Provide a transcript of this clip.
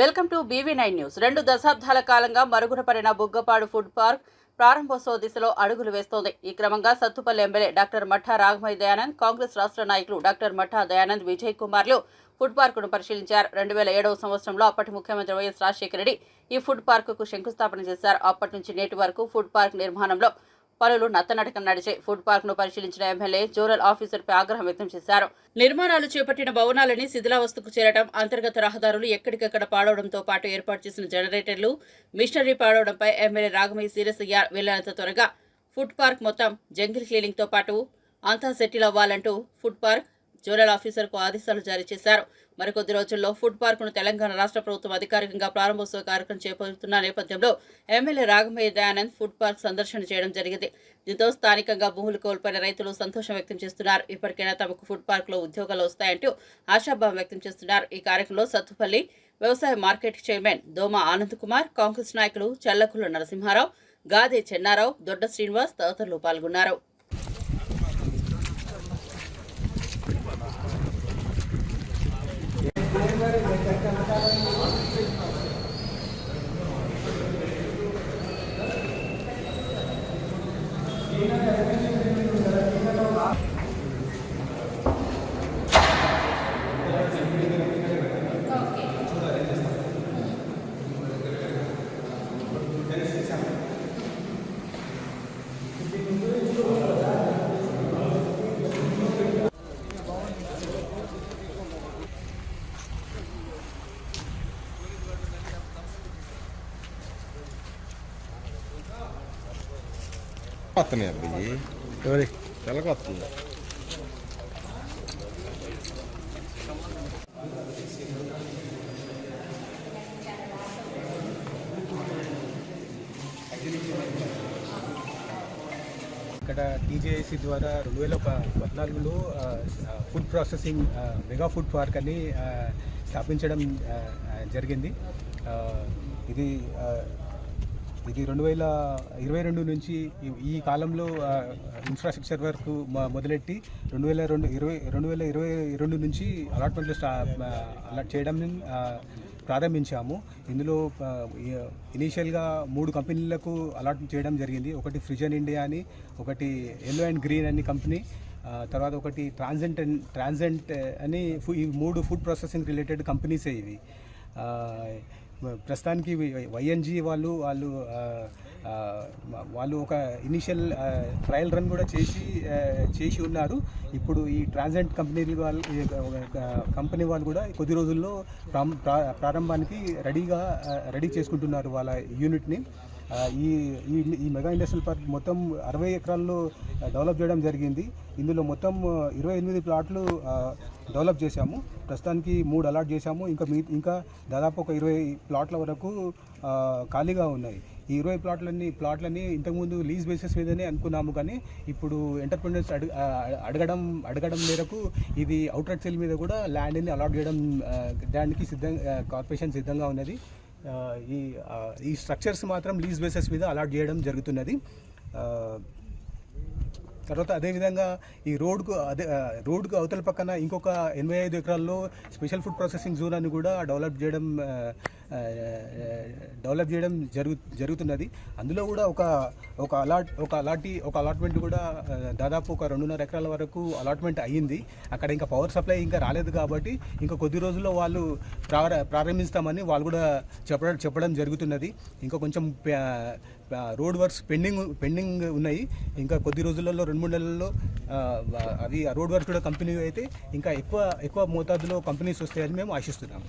Welcome to TV nine news. రెండు దశాబ్దాల కాలంగా మరుగున పడిన బుగ్గపాడు ఫుడ్ పార్క్ ప్రారంభోత్సవ దిశలో అడుగులు వేస్తోంది. ఈ క్రమంగా సత్తుపల్లి ఎమ్మెల్యే డాక్టర్ మఠా రాఘమయ్య దయానంద్ కాంగ్రెస్ రాష్ట్ర నాయకులు డాక్టర్ మఠా దయానంద్ విజయ్ కుమార్లు ఫుడ్ పార్కును పరిశీలించారు. రెండు వేల ఏడవ సంవత్సరంలో అప్పటి ముఖ్యమంత్రి వైఎస్ రాజశేఖర రెడ్డి ఈ ఫుడ్ పార్కుకు శంకుస్థాపన చేశారు. అప్పటి నుంచి నేటి వరకు ఫుడ్ పార్క్ నిర్మాణంలో పనులు నత్తనడక నడిచే ఫుడ్ పార్క్ను పరిశీలించిన ఎమ్మెల్యే జోనల్ ఆఫీసర్పై ఆగ్రహం వ్యక్తం చేశారు. నిర్మాణాలు చేపట్టిన భవనాలని శిథిలావస్థకు చేరడం అంతర్గత రహదారులు ఎక్కడికక్కడ పాడవడంతో పాటు ఏర్పాటు చేసిన జనరేటర్లు మిషనరీ పాడవడంపై ఎమ్మెల్యే రాగమయ్య సీరియస్ అయ్యారు. త్వరగా ఫుడ్ పార్క్ మొత్తం జంగిల్ క్లీనింగ్తో పాటు అంతా సెటిల్ అవ్వాలంటూ ఫుడ్ పార్క్ జోనల్ ఆఫీసర్కు ఆదేశాలు జారీ చేశారు. మరికొద్ది రోజుల్లో ఫుడ్ పార్కును తెలంగాణ రాష్ట్ర ప్రభుత్వం అధికారికంగా ప్రారంభోత్సవ కార్యక్రమం చేపడుతున్న నేపథ్యంలో MLA Ragamayi Dayanand food park సందర్శన చేయడం జరిగింది. దీంతో స్థానికంగా భూములు కోల్పోయిన రైతులు సంతోషం వ్యక్తం చేస్తున్నారు. ఇప్పటికైనా తమకు ఫుడ్ పార్క్లో ఉద్యోగాలు వస్తాయంటూ ఆశాభావం వ్యక్తం చేస్తున్నారు. ఈ కార్యక్రమంలో సత్తుపల్లి వ్యవసాయ మార్కెట్ చైర్మన్ దోమ ఆనంద్ కుమార్ కాంగ్రెస్ నాయకులు చల్లకుల నరసింహారావు గాదే చెన్నారావు దొడ్డ శ్రీనివాస్ తదితరులు పాల్గొన్నారు. ¿Qué es lo que వస్తున్నాయి అబ్బాయి ఎవరి? తెల్లకి వస్తుంది ఇక్కడ టీజేఐసి ద్వారా రెండు వేల పద్నాలుగులో food processing mega food park అని స్థాపించడం జరిగింది. ఇది ఇది రెండు వేల ఇరవై రెండు నుంచి ఈ- కాలంలో ఇన్ఫ్రాస్ట్రక్చర్ వర్క్ మొదలెట్టి రెండు వేల రెండు ఇరవై రెండు వేల ఇరవై రెండు నుంచి అలాట్మెంట్లు స్టా అలాట్ చేయడం ప్రారంభించాము. ఇందులో ఇనీషియల్గా మూడు కంపెనీలకు అలాట్ చేయడం జరిగింది. ఒకటి ఫ్రిజన్ ఇండియా అని ఒకటి ఎల్లో అండ్ గ్రీన్ అని కంపెనీ తర్వాత ఒకటి ట్రాన్సెంట్ అండ్ ట్రాన్సెంట్ అని ఈ మూడు ఫుడ్ ప్రాసెసింగ్ రిలేటెడ్ కంపెనీసే ఇవి. ప్రస్తుతానికి వైఎన్జీ వాళ్ళు వాళ్ళు వాళ్ళు ఒక ఇనిషియల్ ట్రయల్ రన్ కూడా చేసి చేసి ఉన్నారు. ఇప్పుడు ఈ ట్రాన్సెంట్ కంపెనీ వాళ్ళు కంపెనీ వాళ్ళు కూడా కొద్ది రోజుల్లో ప్రాం- ప్రా- ప్రారంభానికి రెడీగా రెడీ చేసుకుంటున్నారు వాళ్ళ యూనిట్ని ఈ ఈ ఈ మెగా ఇండస్ట్రియల్ పార్క్ మొత్తం అరవై ఎకరాల్లో డెవలప్ చేయడం జరిగింది. ఇందులో మొత్తం ఇరవై ఎనిమిది ప్లాట్లు డెవలప్ చేశాము. ప్రస్తుతానికి మూడు అలాట్ చేశాము. ఇంకా మీ ఇంకా దాదాపు ఒక ఇరవై ప్లాట్ల వరకు ఖాళీగా ఉన్నాయి. ఈ ఇరవై ప్లాట్లన్నీ ప్లాట్లన్నీ ఇంతకుముందు లీజ్ బేసిస్ మీదనే అనుకున్నాము కానీ ఇప్పుడు ఎంటర్ప్రినర్స్ అడుగు అడగడం అడగడం మేరకు ఇది అవుట్రైట్ సెల్ మీద కూడా ల్యాండ్ని అలాట్ చేయడం ల్యాండ్కి సిద్ధంగా కార్పొరేషన్ సిద్ధంగా ఉన్నది. ఈ ఈ స్ట్రక్చర్స్ మాత్రం లీజ్ బేసెస్ మీద అలాట్ చేయడం జరుగుతున్నది. తర్వాత అదేవిధంగా ఈ రోడ్కు అదే రోడ్కు అవతల పక్కన ఇంకొక ఎనభై ఐదు ఎకరాల్లో స్పెషల్ ఫుడ్ ప్రాసెసింగ్ జోన్ అని కూడా డెవలప్ చేయడం డెవలప్ చేయడం జరుగు జరుగుతున్నది. అందులో కూడా ఒక ఒక అలాట్ ఒక అలాటి ఒక అలాట్మెంట్ కూడా దాదాపు ఒక రెండున్నర ఎకరాల వరకు అలాట్మెంట్ అయ్యింది. అక్కడ ఇంకా పవర్ సప్లై ఇంకా రాలేదు కాబట్టి ఇంకా కొద్ది రోజుల్లో వాళ్ళు ప్రారంభిస్తామని వాళ్ళు కూడా చెప్పడం చెప్పడం జరుగుతున్నది. ఇంకా కొంచెం రోడ్ వర్క్స్ పెండింగ్ పెండింగ్ ఉన్నాయి. ఇంకా కొద్ది రోజులలో రెండు మూడు నెలల్లో అవి రోడ్ వర్క్స్ కూడా కంపెనీ అయితే ఇంకా ఎక్కువ ఎక్కువ మోతాదులో కంపెనీస్ వస్తాయని మేము ఆశిస్తున్నాము.